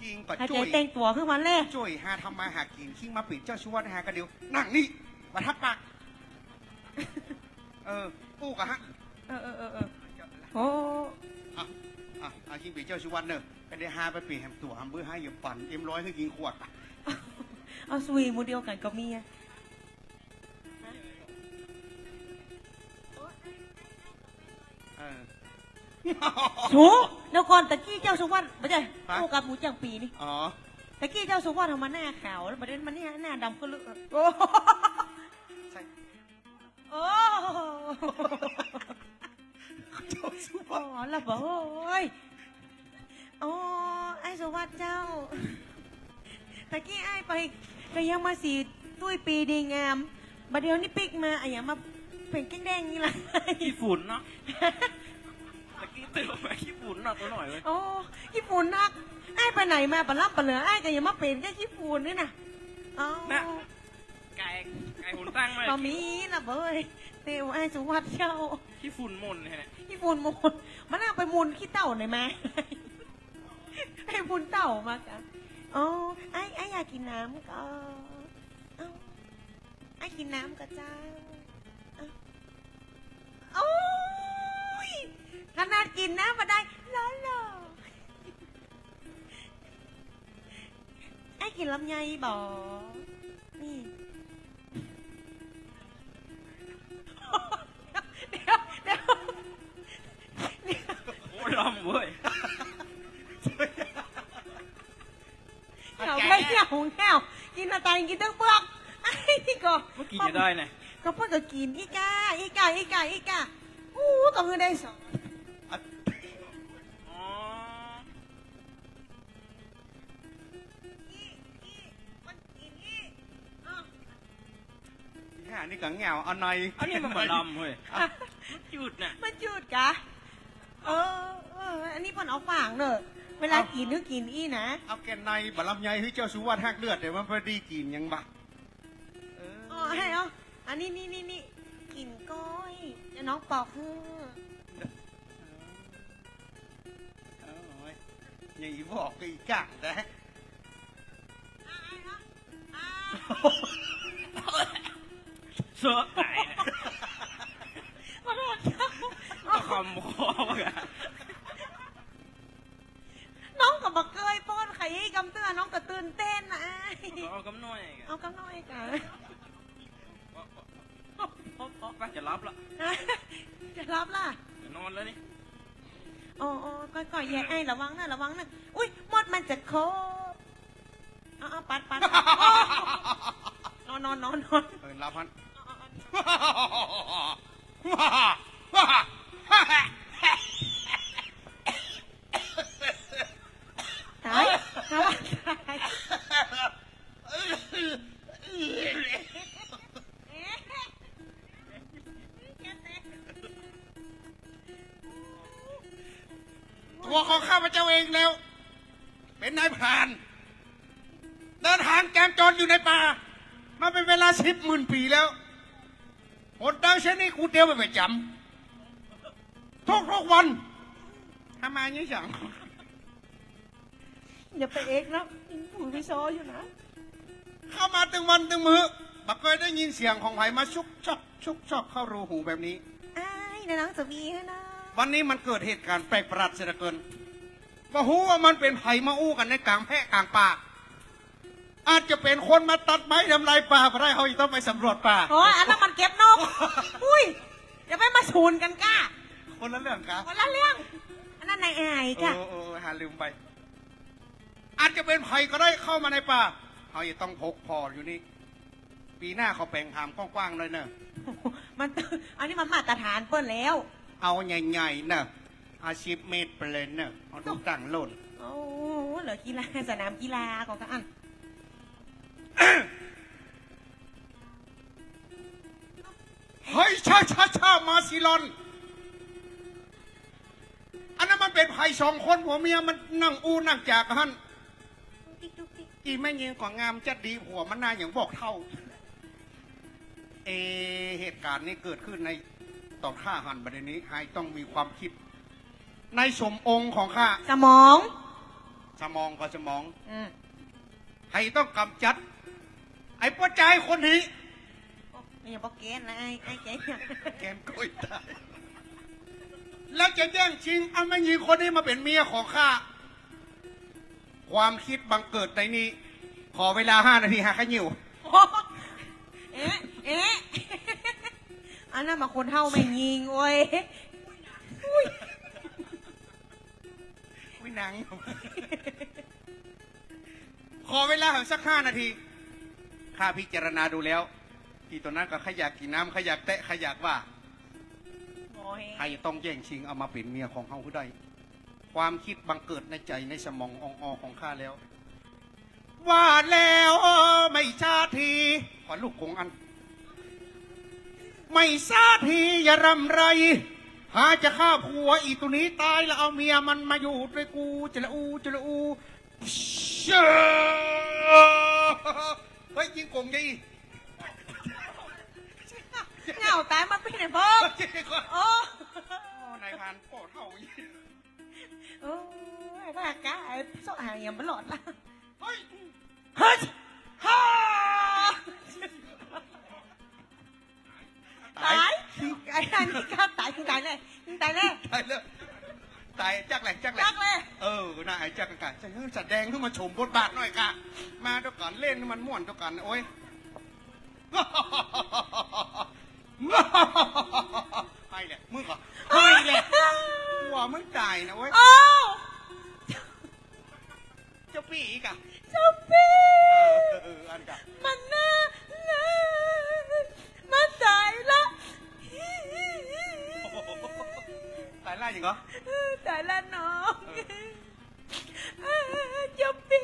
คิงก็หายใจช่วยแต่งตัวขึ้นมาเลยช่วยหาทำมาหากินคิงมาปิดเจ้าชวดหากันเดียวนั่งนี่มาทักปากเออปูกะฮะเออเออเออเออโอ้ อะอะอาคิงปิดเจ้าชวดเนอะก็ได้หาไปเปลี่ยนแฮมตัวฮัมเบอร์ให้อย่าปั่นเอ็มร้อยให้กินขวดอะเอาสวีมูเดียวกันก็มีอะเออ โถเดี๋ยวก่อนตะกี้เจ้าสุวรรณไม่ใช่คู่กับหมูจังปีนี่อ๋อตะกี้เจ้าสุวรรณทำมาหน้าขาวแล้วประเด็นมันเนี่ยหน้าดำก็ลึกโอ้ใช่โอ้เจ้าชวโอ้ดแล้วบอกโอ้ยโอ้ไอ้สุวัสดิ์เจ้าตะกี้ไอ้ไปก็ยังมาสีตุ้ยปีดีงามบัดเดียวนี่ปิกมาอะอย่างมาเป็นแก้งแดงนี่ล่ะขี้ฝุ่นเนาะ ตะกี้ตื่นมาขี้ฝุ่นเนาะตัวหน่อยเว้ยโอ้ญี่ปุ่นนักไอ้ไปไหนมาปะรับปะเหลือไอ้ก็ยังมาเป็นแค่ญี่ปุ่นนี่นะเอ๋อไก่ไก่หุ่นตั้งมาบะมีนะเบ้ยเตวไอ้สุวัสดิ์เจ้าขี้ฝุ่นมนเนี่ยญี่ปุ่นมุนมันน่าไปมุนขี้เต่าหน่อยไหมให้มุนเต่ามากันอ๋อไอ้ไอ้อยากกินน้ำก็เอ้าไอ้กินน้ำก็เจ้า ขนาดกินน้ำมาได้ล้อหลอไอ้กินลำไยบ่นี่เดี๋ยวเดี๋ยวเดี๋ยวโอ้ยลำเว้ยเหงาไม่เหงาเหงากินอะไรกินตั้งเปลือกไอ้นี่ก็เมื่อกี้จะได้เนี่ยก็เพื่อนก็กินอีกาอีกาอีกาอีกาอู้ก็คือได้สอง นี่กังเหงาเอาหน่อยอันนี้มันเหมือนลำเว้ยมันจืดน่ะ มันจืดกะ เออเออ อันนี้เพิ่นเอาฝางเนอะเวลากินนึกกินอีนะ เอาแกนในบะลำไยให้เจ้าชวดหักเลือดเดี๋ยวมันพอดีกินยังบะเอออ๋อให้เอาอันนี้นี่นี่นี่กินก้อยเดี๋ยวน้องปอกเออเอาไว้อย่างอีบอกก็อีกังแต่เสือ ไก่เนี่ยขอโทษครับก็คำคอมกันน้องกับบักเกยป้อนไข่ให้กำเตือนน้องก็ตื่นเต้นนะเอากำน้อยกันเอากำน้อยกันไปจะรับละจะรับล่ะจะนอนแล้วนี่โอ้โอ้ก่อยก่อยแย่ไอ้ระวังนะระวังนะอุ้ยมดมันจะโคบเอาเอาปัดปัดโอ้นอนนอนนอนนอนเออรับพัน ตายตายตายตัวของข้าพเจ้าเองแล้ว เป็นนายพราน เดินทางแกมจรอยู่ในป่า มาเป็นเวลาสิบหมื่นปีแล้ว หนทางเช่นนี้กูเดียวไปประจำทุกทุกๆวันทำไมอย่างนี้สั่งอย่าไปเอกนะผูพี่ซออยู่นะ เข้ามาตึงวันตึงมือบักเคยได้ยินเสียงของไผ่มาชุกชอกชุกชอกเข้ารูหูแบบนี้ไอ้ายนะน้องจะมีให้นะวันนี้มันเกิดเหตุการณ์แปลกประหลาดเสียเหลือเกินว่าหูว่ามันเป็นไผ่มาอู้กันในกลางแพะกลางป่า อาจจะเป็นคนมาตัดไม้ทำลายป่าก็ได้เขาอีกต้องไปสำรวจป่า โอ้ยอันนั้นมันเก็บนก อุ้ยอย่าไปมาชูนกันก้าคนละเรื่องครับคนละเรื่อง อันนั้นนายอายเอค่ะอเออหาลืมไป อาจจะเป็นไผ่ก็ได้เข้ามาในป่าเขาจะต้องพกพออยู่นี่ ปีหน้าเขาแปลงหามกว้างๆเลยเนอะมันอันนี้มันมาตรฐานเปิ้นแล้ว เอาใหญ่ๆเนอะอาชีพเมดไปเลยเนอะเอาทุกต่างโหล่นโอ้เหลือกีฬาสนามกีฬาของกันอัน เฮ้ยชาชาชามาซิลอน อันนั้นมันเป็นไผ่สองคนผัวเมียมันนั่งอู้นั่งจากกันติ๊กตุ๊กติ๊กอีแม่ยิงกว่างามจะดีผัวมันน่าอย่างบอกเท่า เอเหตุการณ์นี้เกิดขึ้นในตอนข้าหันประเด็นนี้ให้ต้องมีความคิด ในสมองค์ของข้าสมองสสมองก็สมอง อืม ให้ต้องกำจัด ไอ้ป้าใจายคนนี้โอ้นี่อย่าบอกเกณฑ์นะไอ้ไอ้เกณฑ์แกมกล้วยตาย แล้วจะแย่งชิงเอาแม่หญิงคนนี้มาเป็นเมียของข้า ความคิดบังเกิดในนี้ ขอเวลาห้านาทีหาขยิว โอ้เอ๊ะเอ๊ะอันนั้นมาคนเท่าไม่ยิงเว้ยอุ้ยวินัง ขอเวลาสักห้านาที ข้าพิจารณาดูแล้ว ที่ตัวนั้นก็ขอยากกินน้ำขอยากแตะขอยากว่าโอ้ยใครต้องแย่งชิงเอามาเป็นเมียของเขาผู้ใดความคิดบังเกิดในใจในสมององอของข้าแล้ว ว่าแล้วไม่ชาทีขอลูกคงอัน ไม่ซาทีอย่ารำไร หาจะฆ่าผัวอีตัวนี้ตายแล้วเอาเมียมันมาอยู่ด้วยกูจะละอูจะละอูเชื่อ เฮ้ยยิงกงยี่เหงาตายมาเป็นไงพ่อโอ้นายพรานโคตรเท่ายี่โจักแหลกจักแหลจักกเลยเออน่าไอ้จักกันกันจะแสดงขึ้นมาชมบทบาทหน่อยค่ะมาด้วยกันเล่นให้มันม่วนด้วยกันโอ้ยไปแหละมึงเหรอไปแหละหัวมึงตายนะโอ้ยโอ้เจ้าปีอีกอะเจ้าพี่เออเอออันกะมันน่าน่ามันตายละตายล่าอย่างเหรอตายละเนาะ 啊有病